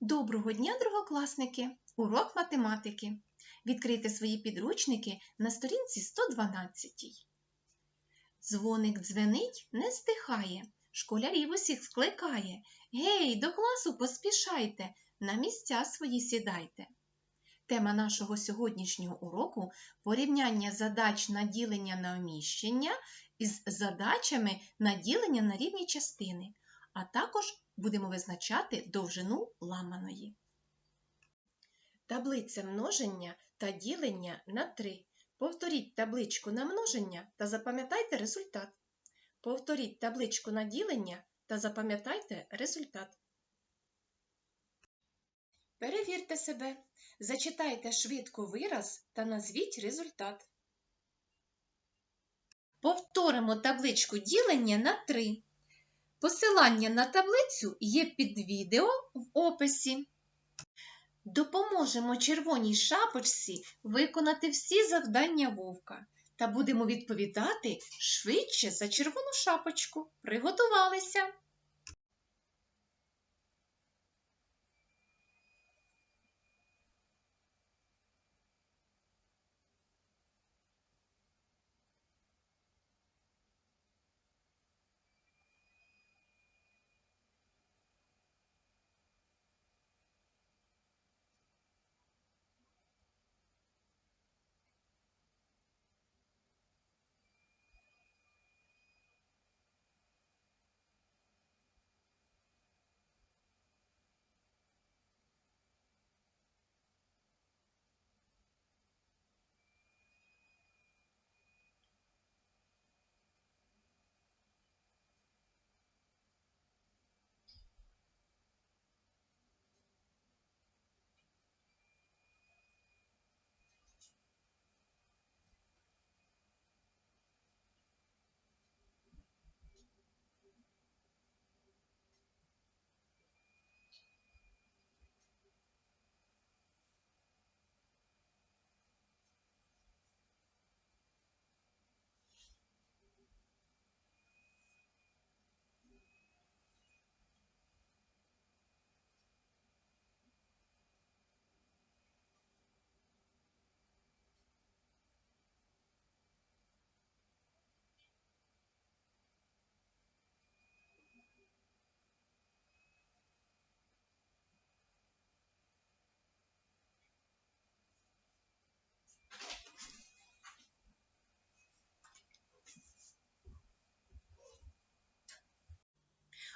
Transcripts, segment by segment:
Доброго дня, другокласники! Урок математики. Відкрийте свої підручники на сторінці 112. Дзвоник дзвенить, не стихає, школярів усіх скликає. Гей, до класу поспішайте, на місця свої сідайте. Тема нашого сьогоднішнього уроку порівняння задач на ділення на вміщення із задачами на ділення на рівні частини, а також будемо визначати довжину ламаної. Таблиця множення та ділення на 3. Повторіть табличку на множення та запам'ятайте результат. Повторіть табличку на ділення та запам'ятайте результат. Перевірте себе. Зачитайте швидко вираз та назвіть результат. Повторимо табличку ділення на 3. Посилання на таблицю є під відео в описі. Допоможемо червоній шапочці виконати всі завдання вовка та будемо відповідати швидше за червону шапочку. Приготувалися!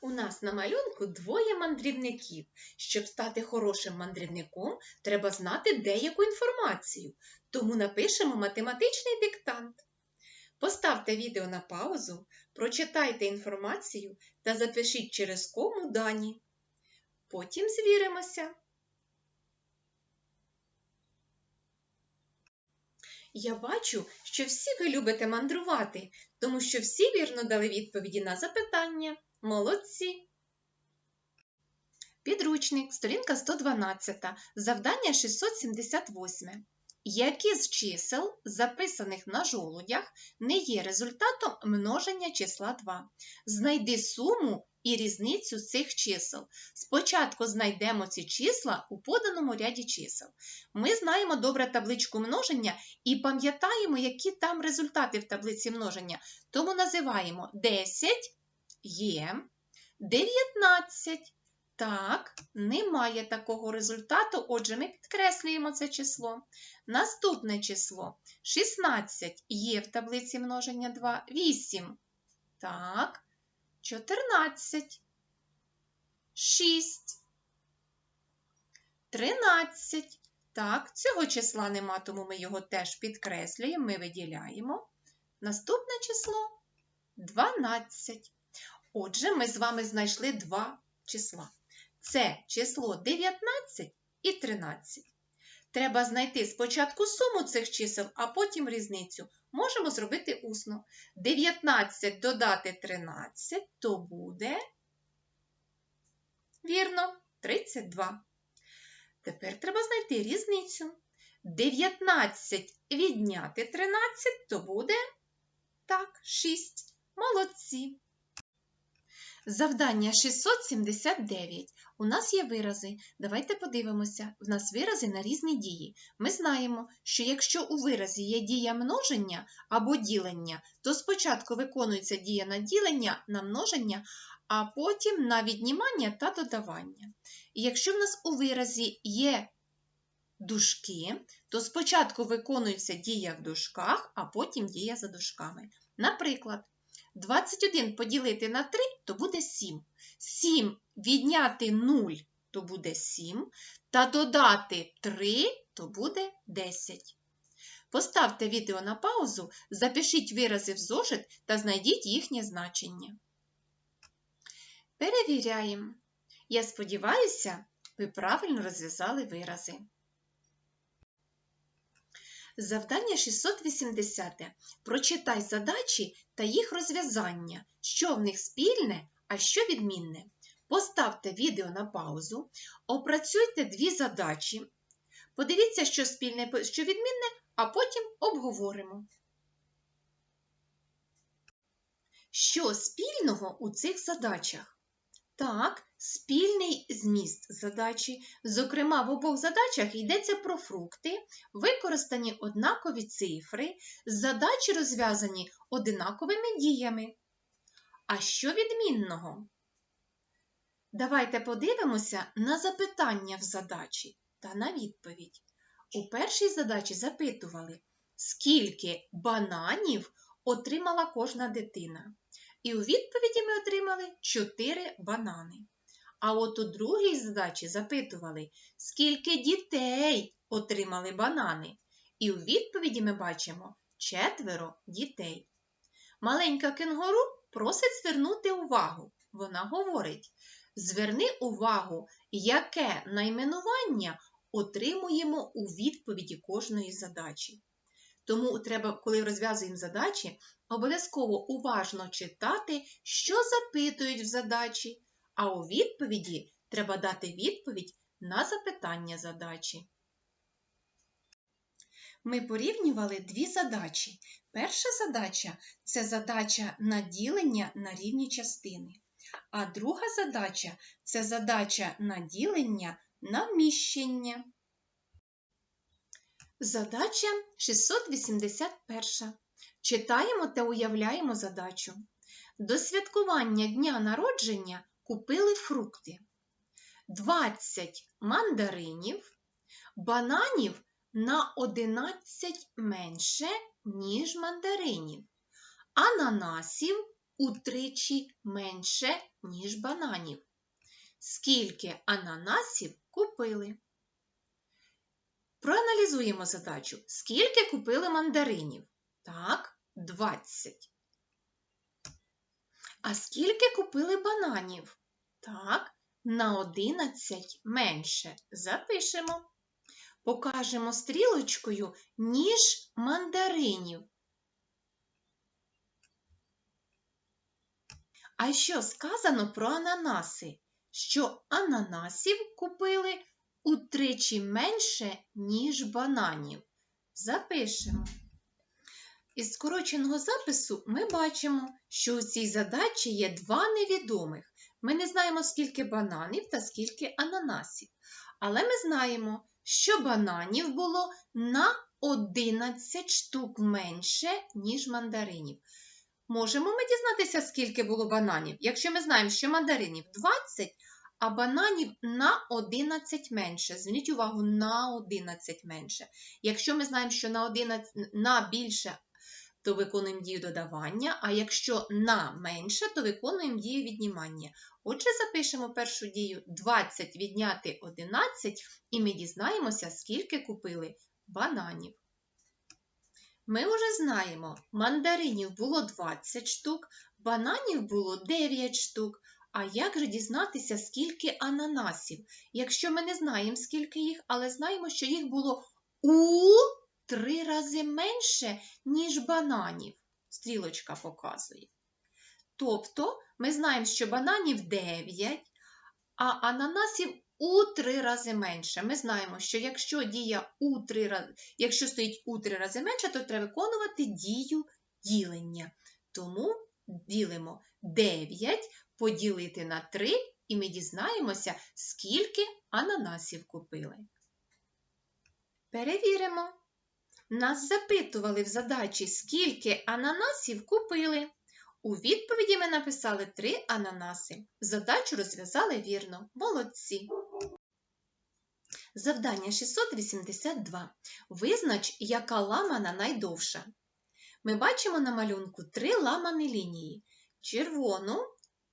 У нас на малюнку двоє мандрівників. Щоб стати хорошим мандрівником, треба знати деяку інформацію. Тому напишемо математичний диктант. Поставте відео на паузу, прочитайте інформацію та запишіть через кому дані. Потім звіримося. Я бачу, що всі ви любите мандрувати, тому що всі вірно дали відповіді на запитання. Молодці! Підручник, сторінка 112, завдання 678. Які з чисел, записаних на жолудях, не є результатом множення числа 2? Знайди суму і різницю цих чисел. Спочатку знайдемо ці числа у поданому ряді чисел. Ми знаємо добре табличку множення і пам'ятаємо, які там результати в таблиці множення. Тому називаємо 10 є 19. Так, немає такого результату, отже, ми підкреслюємо це число. Наступне число 16 є в таблиці множення 2, 8. Так, 14, 6, 13. Так, цього числа нема, тому ми його теж підкреслюємо, ми виділяємо. Наступне число 12. Отже, ми з вами знайшли два числа. Це число 19 і 13. Треба знайти спочатку суму цих чисел, а потім різницю. Можемо зробити усно. 19 додати 13, то буде, вірно, 32. Тепер треба знайти різницю. 19 відняти 13, то буде, так, 6. Молодці. Завдання 679. У нас є вирази. Давайте подивимося. В нас вирази на різні дії. Ми знаємо, що якщо у виразі є дія множення або ділення, то спочатку виконується дія на ділення, на множення, а потім на віднімання та додавання. І якщо в нас у виразі є дужки, то спочатку виконується дія в дужках, а потім дія за дужками. Наприклад, 21 поділити на 3, то буде 7. 7 відняти 0, то буде 7. Та додати 3, то буде 10. Поставте відео на паузу, запишіть вирази в зошит та знайдіть їхнє значення. Перевіряємо. Я сподіваюся, ви правильно розв'язали вирази. Завдання 680. Прочитай задачі та їх розв'язання, що в них спільне, а що відмінне. Поставте відео на паузу, опрацюйте дві задачі, подивіться, що спільне, що відмінне, а потім обговоримо. Що спільного у цих задачах? Так, спільний зміст задачі. Зокрема, в обох задачах йдеться про фрукти, використані однакові цифри, задачі розв'язані одинаковими діями. А що відмінного? Давайте подивимося на запитання в задачі та на відповідь. У першій задачі запитували, скільки бананів отримала кожна дитина. І у відповіді ми отримали 4 банани. А от у другій задачі запитували, скільки дітей отримали банани. І у відповіді ми бачимо четверо дітей. Маленька кенгуру просить звернути увагу. Вона говорить: зверни увагу, яке найменування отримуємо у відповіді кожної задачі. Тому треба, коли розв'язуємо задачі, обов'язково уважно читати, що запитують в задачі, а у відповіді треба дати відповідь на запитання задачі. Ми порівнювали дві задачі. Перша задача це задача на ділення на рівні частини, а друга задача це задача на ділення на вміщення. Задача 681. Читаємо та уявляємо задачу. До святкування дня народження купили фрукти. 20 мандаринів, бананів на 11 менше, ніж мандаринів, ананасів утричі менше, ніж бананів. Скільки ананасів купили? Проаналізуємо задачу. Скільки купили мандаринів? Так, 20. А скільки купили бананів? Так, на 11 менше. Запишемо. Покажемо стрілочкою ніж мандаринів. А що сказано про ананаси? Що ананасів купили утричі менше, ніж бананів. Запишемо. Із скороченого запису ми бачимо, що у цій задачі є два невідомих. Ми не знаємо, скільки бананів та скільки ананасів. Але ми знаємо, що бананів було на 11 штук менше, ніж мандаринів. Можемо ми дізнатися, скільки було бананів, якщо ми знаємо, що мандаринів 20, а бананів на 11 менше. Зверніть увагу, на 11 менше. Якщо ми знаємо, що на 11 на більше, то виконуємо дію додавання, а якщо на менше, то виконуємо дію віднімання. Отже, запишемо першу дію 20 відняти 11, і ми дізнаємося, скільки купили бананів. Ми вже знаємо, мандаринів було 20 штук, бананів було 9 штук. А як же дізнатися, скільки ананасів? Якщо ми не знаємо, скільки їх, але знаємо, що їх було у три рази менше, ніж бананів. Стрілочка показує. Тобто, ми знаємо, що бананів 9, а ананасів у три рази менше. Ми знаємо, що якщо дія у три рази, якщо стоїть у три рази менше, то треба виконувати дію ділення. Тому ділимо 9 поділити на 3 і ми дізнаємося, скільки ананасів купили. Перевіримо. Нас запитували в задачі, скільки ананасів купили. У відповіді ми написали 3 ананаси. Задачу розв'язали вірно. Молодці. Завдання 682. Визнач, яка ламана найдовша. Ми бачимо на малюнку три ламані лінії червону,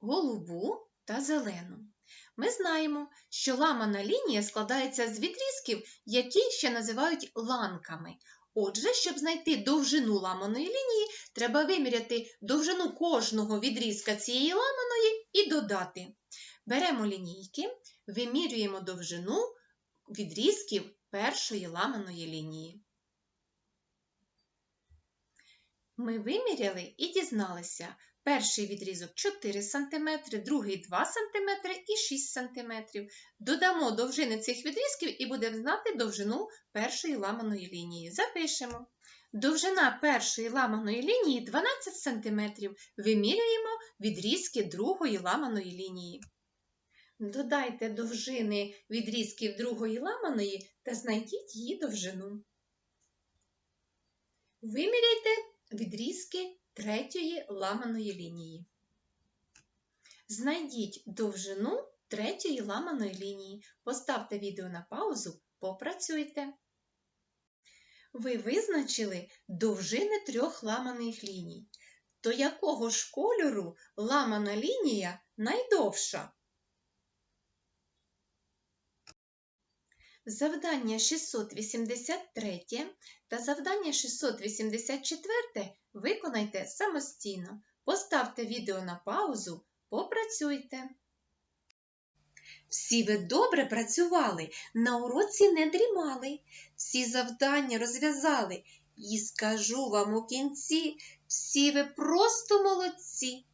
голубу та зелену. Ми знаємо, що ламана лінія складається з відрізків, які ще називають ланками. Отже, щоб знайти довжину ламаної лінії, треба виміряти довжину кожного відрізка цієї ламаної і додати. Беремо лінійки, вимірюємо довжину відрізків першої ламаної лінії. Ми виміряли і дізналися, перший відрізок 4 см, другий 2 см і 6 см. Додамо довжини цих відрізків і будемо знати довжину першої ламаної лінії. Запишемо. Довжина першої ламаної лінії 12 см. Вимірюємо відрізки другої ламаної лінії. Додайте довжини відрізків другої ламаної та знайдіть її довжину. Виміряйте відрізки третьої ламаної лінії. Знайдіть довжину третьої ламаної лінії. Поставте відео на паузу, попрацюйте. Ви визначили довжини трьох ламаних ліній. То якого ж кольору ламана лінія найдовша? Завдання 683 та завдання 684 виконайте самостійно. Поставте відео на паузу, попрацюйте. Всі ви добре працювали, на уроці не дрімали, всі завдання розв'язали. І скажу вам у кінці, всі ви просто молодці.